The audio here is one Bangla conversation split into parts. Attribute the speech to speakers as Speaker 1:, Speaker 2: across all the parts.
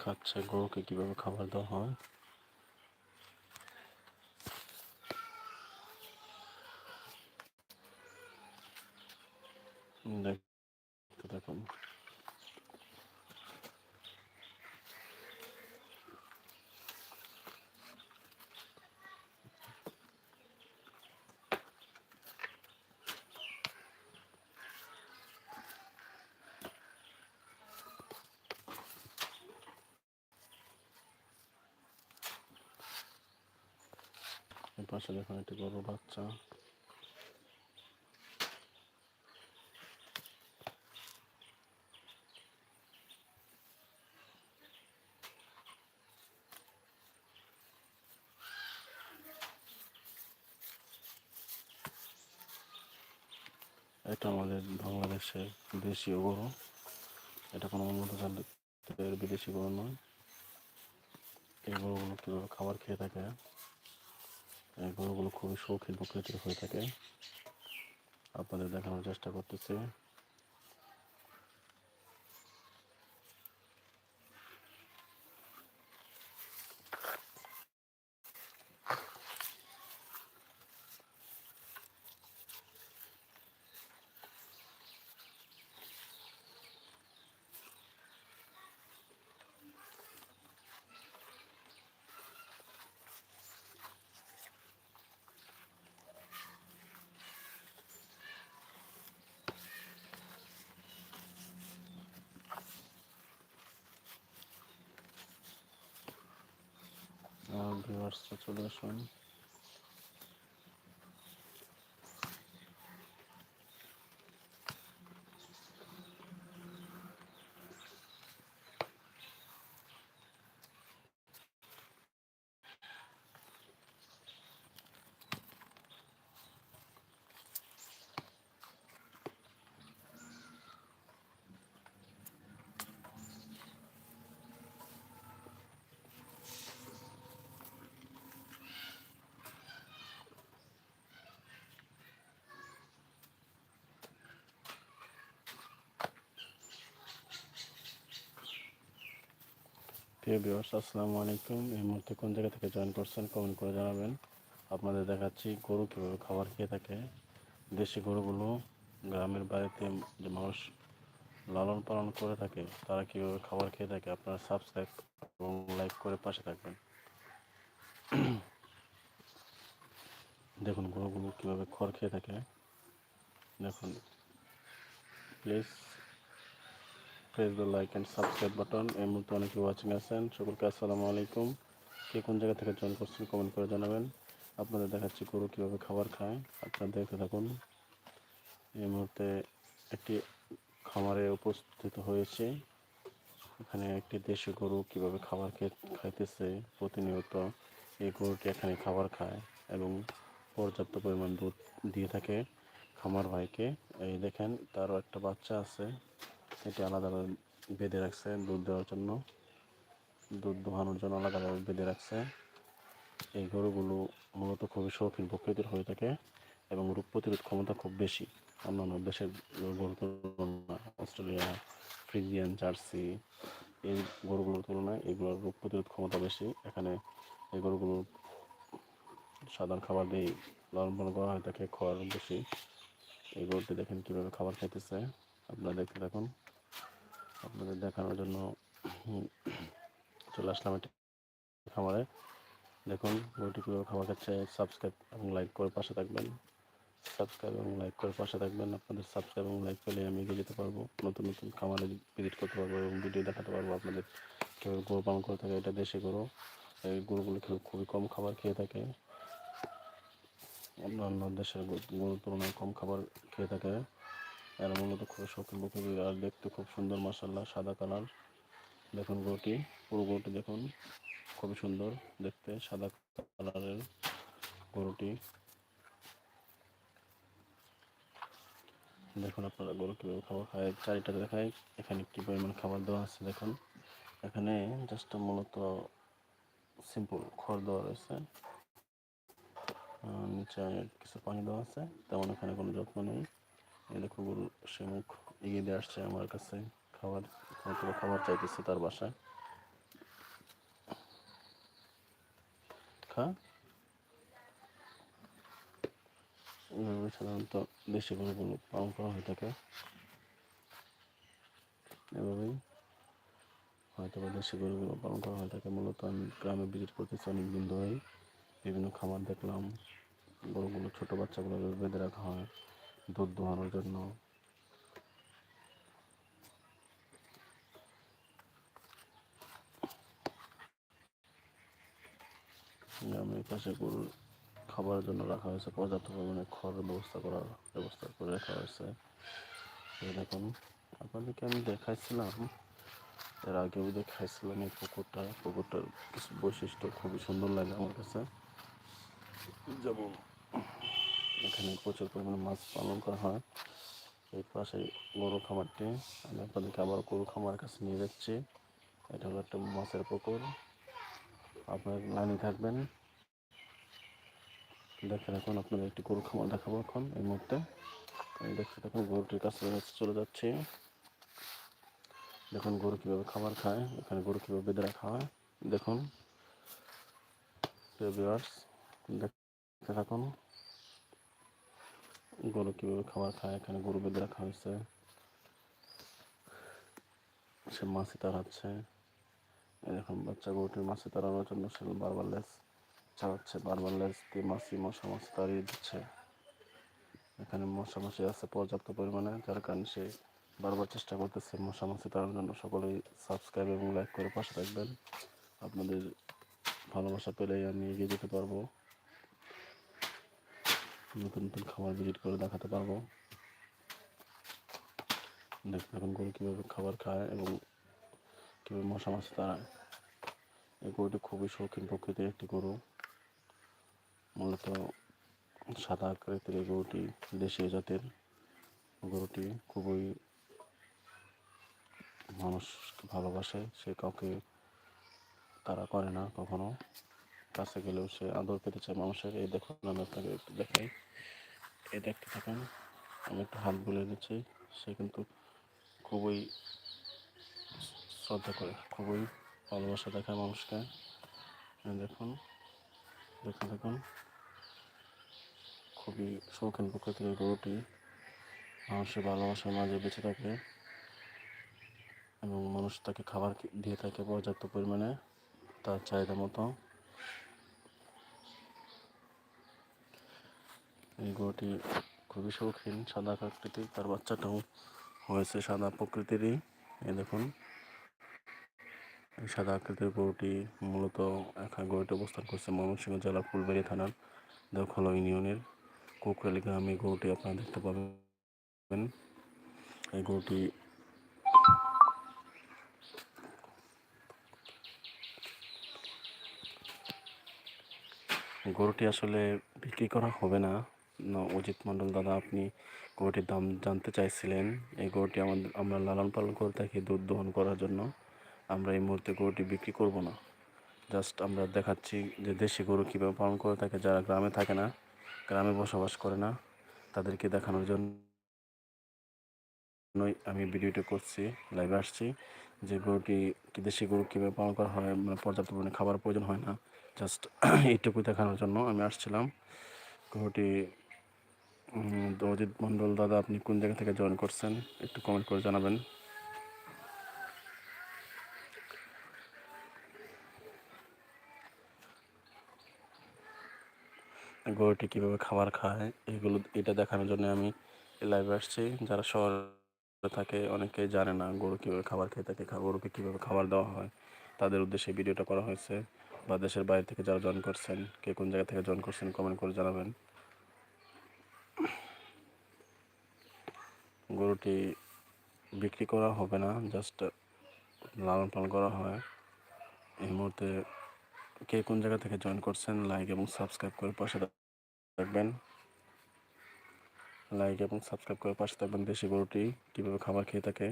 Speaker 1: খাচ্ছে গরুকে কীভাবে খাবার দেওয়া হয়? দেখুন পাশে দেখুন একটি গরুর বাচ্চা। এটা আমাদের বাংলাদেশের দেশীয় গরু। এটা কোনো উন্নত জাতের বিদেশি গরু নয়। এই গরুগুলো কীভাবে খাবার খেয়ে থাকে? গরুগুলো খুবই শৌখিন প্রকৃতির হয়ে থাকে। আপনাদের দেখানোর চেষ্টা করতেছি। ভিউয়ার্সরা চলে আসুন। প্রিয় ভিউয়ার্স, আসসালামু আলাইকুম। এই মুহূর্তে কোন জায়গা থেকে জয়েন করছেন কমেন্ট করে জানাবেন। আপনাদের দেখাচ্ছি গরু কীভাবে খাবার খেয়ে থাকে। দেশি গরুগুলো গ্রামের বাড়িতে যে মানুষ লালন পালন করে থাকে, তারা কীভাবে খাবার খেয়ে থাকে, আপনারা সাবস্ক্রাইব এবং লাইক করে পাশে থাকবেন। দেখুন গরুগুলো কীভাবে খড় খেয়ে থাকে। দেখুন please press the like and subscribe button এই মুহূর্তে অনেকে ওয়াচিং আছেন। সকলকে আসসালামু আলাইকুম। কে কোন জায়গা থেকে জয়েন করছেন কমেন্ট করে জানাবেন। আপনাদের দেখাচ্ছি গরু কীভাবে খাবার খায়। আপনারা দেখতে থাকুন। এই মুহূর্তে একটি খামারে উপস্থিত হয়েছে। এখানে একটি দেশি গরু কীভাবে খাবার খেয়ে, খাইতেছে প্রতিনিয়ত। এই গরুটি এখানে খাবার খায় এবং পর্যাপ্ত পরিমাণ দুধ দিয়ে থাকে খামার ভাইকে। এই দেখেন, তারও একটা বাচ্চা আছে। এটি আলাদাভাবে বেঁধে রাখছে দুধ দেওয়ার জন্য। দুধ দোহানোর জন্য আলাদাভাবে বেঁধে রাখছে। এই গরুগুলো মূলত খুবই শৌখিন প্রকৃতির হয়ে থাকে এবং রোগ প্রতিরোধ ক্ষমতা খুব বেশি। অন্যান্য দেশের গরুর তুলনায় অস্ট্রেলিয়া, ফ্রিজিয়ান, জার্সি এই গরুগুলোর তুলনায় এগুলোর রোগ প্রতিরোধ ক্ষমতা বেশি। এখানে এই গরুগুলো সাধারণ খাবার দিয়ে লালন পালন করা হয়ে থাকে খড় বেশি। এই গরুটি দেখেন কীভাবে খাবার খাইতেছে। আপনারা দেখতে থাকুন। আপনাদের দেখানোর জন্য চলে আসলাম একটি খামারে। দেখুন গরুটি খাবার খাচ্ছে সাবস্ক্রাইব এবং লাইক করে পাশে থাকবেন। সাবস্ক্রাইব এবং লাইক করে পাশে থাকবেন। আপনাদের সাবস্ক্রাইব এবং লাইক পেলে আমি এগিয়ে যেতে পারব। নতুন নতুন খামারে ভিজিট করতে পারব এবং ভিডিও দেখাতে পারব আপনাদের কীভাবে গরু পালন করে থাকে। এটা দেশি গরু। এই গরুগুলো খুবই কম খাবার খেয়ে থাকে। অন্যান্য দেশের গরুর তুলনায় কম খাবার খেয়ে থাকে। এরা মূলত খুব শৌখিন প্রকৃতির আর দেখতে খুব সুন্দর মাসাল্লাহ সাদা কালার। দেখুন গরুটি, পুরো গরুটি দেখুন, খুবই সুন্দর দেখতে, সাদা কালারের গরুটি। দেখুন আপনারা গরু কীভাবে খাবার খায় চারিটা দেখায়, এখানে কী পরিমাণ খাবার দেওয়া আছে দেখুন। এখানে জাস্ট মূলত সিম্পল খড় দেওয়া রয়েছে। নিচে কিছু পানি দেওয়া আছে, তেমন এখানে কোনো যত্ন নেই। দেখো গরু সে মুখ এগিয়ে দিয়ে আসছে আমার কাছে খাবার হয়তো খাবার চাইতেছে তার বাসায়। খা। সাধারণত দেশি গরুগুলো পালন করা হয়ে থাকে। এভাবেই হয়তো বা দেশি গরুগুলো পালন করা হয়ে থাকে। মূলত আমি গ্রামে ভিজিট করতেছি অনেকদিন ধরেই। বিভিন্ন খাবার দেখলাম। গরুগুলো ছোটো বাচ্চাগুলো বেঁধে রাখা হয়। দুধ দোহানোর জন্য। গ্রামের পাশে গরুর খাবারের জন্য রাখা হয়েছে। পর্যাপ্ত পরিমাণে খড়ের ব্যবস্থা করার ব্যবস্থা করে রাখা হয়েছে। দেখুন, আপনাদেরকে আমি দেখাইছিলাম, এর আগেও দেখাইছিলাম এই পুকুরটা। পুকুরটার কিছু বৈশিষ্ট্য খুবই সুন্দর লাগে আমার কাছে। যেমন এখানে প্রচুর পরিমাণে মাছ পালন করা হয়। এই পাশে গরু খামারটি। আমি আপনাদেরকে আবার গরু খামার কাছে নিয়ে যাচ্ছি। এটা হলো একটা মাছের পুকুর। আপনার লাইনে থাকবেন। দেখে রাখুন, আপনাদের একটি গরু খামার দেখাবো এখন এই মুহূর্তে। আমি দেখতে থাকুন, গরুটির কাছে চলে যাচ্ছি। দেখুন, গরু কীভাবে খাবার খায়, এখানে গরু কীভাবে বেঁধে রাখা হয়। দেখুন দেখতে থাকুন। গরু কীভাবে খাবার খায়, এখানে গরু বেঁধে রাখা হয়েছে। সে মাছি তাড়াচ্ছে। এরকম বাচ্চা গরুটির মাছি তাড়ানোর জন্য সে বারবার লেস চালাচ্ছে, বারবার লেস দিয়ে মাছি, মশা, মাছি তাড়িয়ে দিচ্ছে। এখানে মশা, মাছি আছে পর্যাপ্ত পরিমাণে, যার কারণে সে বারবার চেষ্টা করতেছে মশা, মাছি তাড়ানোর জন্য। সকলেই সাবস্ক্রাইব এবং লাইক করে পাশে থাকবেন। আপনাদের ভালোবাসা পেলেই আমি এগিয়ে যেতে পারব। নতুন নতুন খাবার ভিজিট করে দেখাতে পারব। দেখুন এখন গরু কীভাবে খাবার খায় এবং কীভাবে মশা মাছি তাড়ায় এই গরুটি খুবই শৌখিন প্রকৃতির একটি গরু। মূলত সাদা আকৃতির এই গরুটি দেশীয় জাতের। গরুটি খুবই মানুষ ভালোবাসে, সে কাউকে তারা করে না কখনো। কাছে গেলেও সে আদর পেতে চায় মানুষের। এই দেখুন, আমি আপনাকে একটু দেখাই। এই দেখতে থাকেন, আমি একটু হাত বুলিয়ে দিচ্ছি। সে কিন্তু খুবই শ্রদ্ধা করে, খুবই ভালোবাসা দেখায় মানুষকে। দেখুন দেখুন দেখুন খুবই শৌখিন প্রকৃতির গরুটি। মানুষের ভালোবাসার মাঝে বেঁচে থাকে এবং মানুষ তাকে খাবার দিয়ে থাকে পর্যাপ্ত পরিমাণে, তার চাহিদা মতো। গরুটি খুবই শৌখিন, সাদা আকৃতির, তার বাচ্চাটাও হয়েছে সাদা প্রকৃতিরই। এই দেখুন সাদা আকৃতির গরুটি মূলত একা গরুটি অবস্থান করছে ময়মনসিংহ জেলার ফুলবাড়ি থানার দখল ইউনিয়নের কোকরালি গ্রামে। গরুটি আপনারা দেখতে পাবেন। এই গরুটি গরুটি আসলে বিক্রি করা হবে না। অজিত মণ্ডল দাদা, আপনি গরুটির দাম জানতে চাইছিলেন। এই গরুটি আমাদের, আমরা লালন পালন করে থাকি দুধ দহন করার জন্য। আমরা এই মুহূর্তে গরুটি বিক্রি করব না। জাস্ট আমরা দেখাচ্ছি যে দেশি গরু কীভাবে পালন করে থাকে। যারা গ্রামে থাকে না, গ্রামে বসবাস করে না, তাদেরকে দেখানোর জন্যই আমি ভিডিওটা করছি, লাইভে আসছি। যে গরুটি দেশি গরু কীভাবে পালন করা হয় মানে পর্যাপ্ত পরিমাণে খাবার প্রয়োজন হয় না, জাস্ট এইটুকু দেখানোর জন্য আমি আসছিলাম। গরুটি অজিত মণ্ডল দাদা, আপনি কোন জায়গা থেকে জয়েন করছেন? একটু কমেন্ট করে জানাবেন। গরুটি কীভাবে খাবার খায়, এগুলো, এটা দেখানোর জন্য আমি লাইভে আসছি। যারা শহরে থাকে, অনেকেই জানে না গরু কীভাবে খাবার খেয়ে থাকে গরুকে কীভাবে খাবার দেওয়া হয়। তাদের উদ্দেশ্যে ভিডিওটা করা হয়েছে। বা দেশের বাইরে থেকে যারা জয়েন করছেন, কে কোন জায়গা থেকে জয়েন করছেন কমেন্ট করে জানাবেন। গরুটি বিক্রি করা হবে না জাস্ট লালন পালন করা হয়। এই মুহূর্তে কে কোন জায়গা থেকে জয়েন করছেন লাইক এবং সাবস্ক্রাইব করে পাশে থাকবেন। লাইক এবং সাবস্ক্রাইব করে পাশে থাকবেন দেশি গরুটি, কীভাবে খাবার খেয়ে থাকে,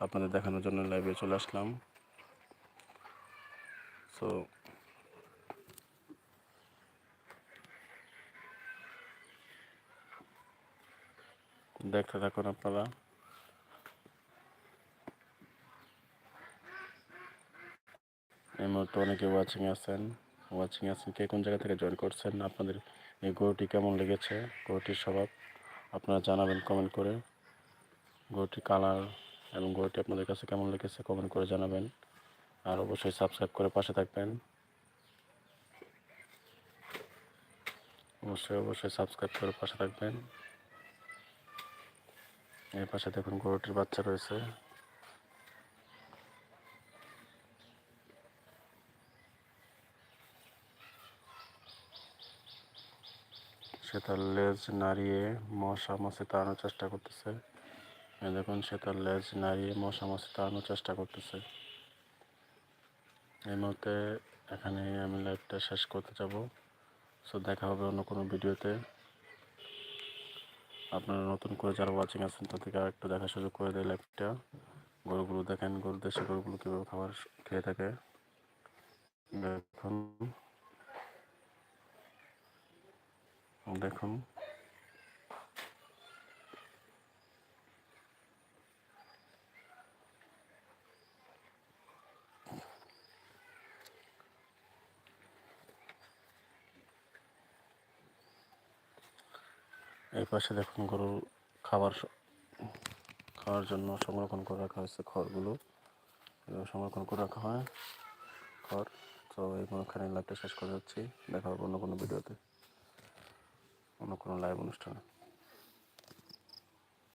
Speaker 1: আপনাদের দেখানোর জন্য লাইভে চলে আসলাম। সো দেখতে থাকুন আপনারা। এই মুহূর্তে অনেকে ওয়াচিং আছেন। ওয়াচিং আছেন কে কোন জায়গা থেকে জয়েন করছেন? আপনাদের এই গরুটি কেমন লেগেছে? গরুটির স্বভাব আপনারা জানাবেন কমেন্ট করে। গরুটির কালার এবং গরুটি আপনাদের কাছে কেমন লেগেছে কমেন্ট করে জানাবেন। আর অবশ্যই সাবস্ক্রাইব করে পাশে থাকবেন। অবশ্যই অবশ্যই সাবস্ক্রাইব করে পাশে থাকবেন। এই পাশে দেখুন গরুটির বাচ্চা রয়েছে। সে তার লেজ নাড়িয়ে মশা মাছি তাড়ানোর চেষ্টা করতেছে। দেখুন, সে তার লেজ নাড়িয়ে মশা মাছি তাড়ানোর চেষ্টা করতেছে। এই মুহূর্তে এখানে আমি লাইভটা শেষ করতে যাব। সো দেখা হবে অন্য কোনো ভিডিওতে আপনারা নতুন করে যারা ওয়াচিং আছেন, তাদেরকে আর একটু দেখা সুযোগ করে দেয় লাইভটা গরুগুলো দেখেন গরু দেশে গরুগুলো কীভাবে খাবার খেয়ে থাকে। দেখুন। দেখুন। এই পাশে দেখুন গরুর খাবার খাওয়ার জন্য সংরক্ষণ করে রাখা হয়েছে খড়গুলো। সংরক্ষণ করে রাখা হয়। খড়। তো এই কোনোখানে লাইভটা শেষ করে যাচ্ছি। দেখা হবে অন্য কোনো ভিডিওতে। অন্য কোনো লাইভ অনুষ্ঠানে।